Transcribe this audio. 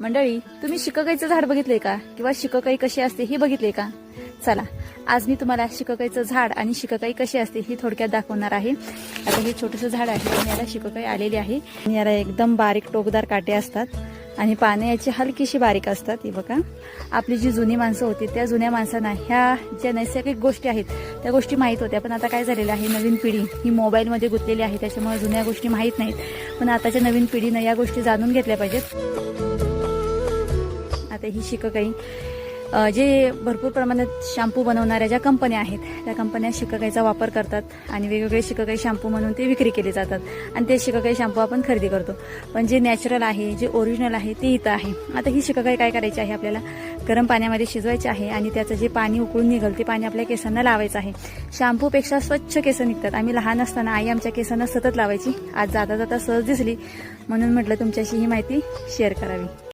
मंडळी तुम्ही शिककाईचं झाड बघितलंय का? किंवा शिककाई कशी असते हे बघितले का? चला आज मी तुम्हाला शिककाईचं झाड आणि शिककाई कशी असते ही थोडक्यात दाखवणार आहे. आता हे छोटंसं झाड आहे आणि याला शिककाई आलेली आहे. आणि याला एकदम बारीक टोकदार काटे असतात आणि पाने याची हलकीशी बारीक असतात. ही बघा. आपली जी जुनी माणसं होती त्या जुन्या माणसांना ह्या ज्या नैसर्गिक गोष्टी आहेत त्या गोष्टी माहीत होत्या. पण आता काय झालेलं आहे नवीन पिढी ही मोबाईलमध्ये गुंतलेली आहे त्याच्यामुळे जुन्या गोष्टी माहीत नाहीत. पण आताच्या नवीन पिढीनं या गोष्टी जाणून घेतल्या पाहिजेत. तर ही शिककाई जे भरपूर प्रमाणात शॅम्पू बनवणाऱ्या ज्या कंपन्या आहेत त्या कंपन्या शिककाईचा वापर करतात आणि वेगवेगळे शिककाई शॅम्पू म्हणून ते विक्री केले जातात. आणि ते शिककाई शॅम्पू आपण खरेदी करतो. पण जे नॅचरल आहे जे ओरिजिनल आहे ते इथं आहे. आता ही शिककाई काय करायची आहे आपल्याला? गरम पाण्यामध्ये शिजवायचे आहे आणि त्याचं जे पाणी उकळून निघल ते पाणी आपल्या केसांना लावायचं आहे. शॅम्पूपेक्षा स्वच्छ केस निघतात. आम्ही लहान असताना आई आमच्या केसांना सतत लावायची. आज जाता जाता सहज दिसली. म्हणून म्हटलं तुमच्याशी ही माहिती शेअर करावी.